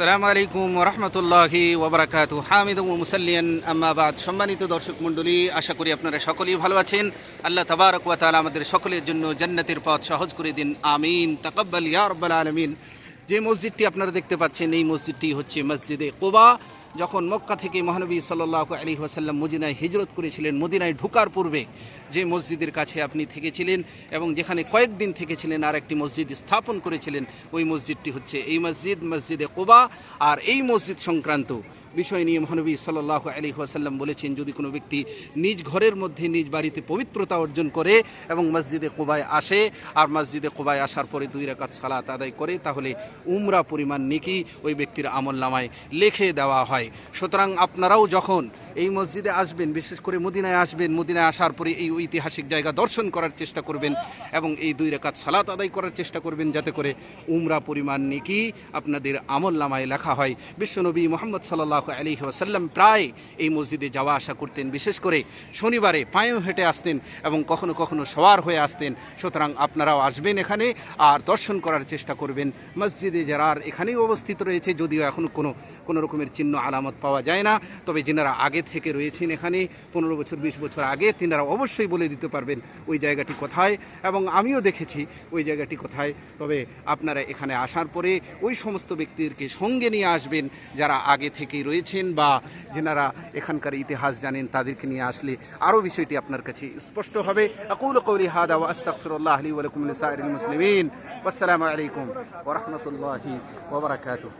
আসসালামু আলাইকুম ওরহমতুল্লাহি ওবরাকাত। হামিদ মুসাল্লিয়ান আম্মাবাদ সম্মানিত দর্শক মণ্ডলী, আশা করি আপনারা সকলেই ভালো আছেন। আল্লাহ তাবারক আমাদের সকলের জন্য জান্নাতের পথ সহজ করে দিন। আমিন। তাকব্বাল ইয়া আলমিন আলামিন। যে মসজিদটি আপনারা দেখতে পাচ্ছেন, এই মসজিদটি হচ্ছে মসজিদে কোবা। যখন মক্কা থেকে মহানবী সাল্লাহ আলী ওয়াসাল্লাম মদিনায় হিজরত করেছিলেন, মদিনায় ঢুকার পূর্বে যে মসজিদের কাছে আপনি থেকেছিলেন এবং যেখানে কয়েকদিন থেকেছিলেন আর একটি মসজিদ স্থাপন করেছিলেন, ওই মসজিদটি হচ্ছে এই মসজিদ, মসজিদে কোবা। আর এই মসজিদ সংক্রান্ত বিষয় নিয়ে মহানবী সাল্লাহ আলী ওয়াসাল্লাম বলেছেন, যদি কোনো ব্যক্তি নিজ ঘরের মধ্যে, নিজ বাড়িতে পবিত্রতা অর্জন করে এবং মসজিদে কোবায় আসে, আর মসজিদে কোবায় আসার পরে দুই রাকাত সালাত আদায় করে, তাহলে উমরা পরিমাণ নিকি ওই ব্যক্তির আমল নামায় লিখে দেওয়া হয়। সুতরাং আপনারাও যখন এই মসজিদে আসবেন, বিশেষ করে মদিনায় আসবেন, মদিনায় আসার পরে এই ঐতিহাসিক জায়গা দর্শন করার চেষ্টা করবেন এবং এই দুই রেখাত সালাত আদায় করার চেষ্টা করবেন যাতে করে উমরা পরিমাণ নেকি আপনাদের আমল নামায় লেখা হয়। বিশ্বনবী মোহাম্মদ সাল্লাহ আলী ওয়াসাল্লাম প্রায় এই মসজিদে যাওয়া আসা করতেন, বিশেষ করে শনিবারে পায়েও হেঁটে আসতেন এবং কখনো কখনো সওয়ার হয়ে আসতেন। সুতরাং আপনারাও আসবেন এখানে আর দর্শন করার চেষ্টা করবেন। মসজিদে যারা এখানেই অবস্থিত রয়েছে, যদিও এখন কোনো কোনো রকমের চিহ্ন আলামত পাওয়া যায় না। তবে যেনারা আগে থেকে রয়েছেন এখানে। পনেরো বছর, বিশ বছর আগে তিনারা অবশ্যই বলে দিতে পারবেন ওই জায়গাটি কোথায় এবং আমিও দেখেছি ওই জায়গাটি কোথায়। তবে আপনারা এখানে আসার পরে ওই সমস্ত ব্যক্তিদেরকে সঙ্গে নিয়ে আসবেন যারা আগে থেকেই রয়েছেন বা যেনারা এখানকার ইতিহাস জানেন তাদেরকে নিয়ে আসলে আরও বিষয়টি আপনার কাছে স্পষ্ট হবে। আকুল কৌরি হাদা ওয়া আস্তাগফিরুল্লাহ লি ওয়া লাকুম লিসাইরিল মুসলিমিন ওয়াসসালামু আলাইকুম ওয়া রাহমাতুল্লাহি ওয়া বারাকাতুহু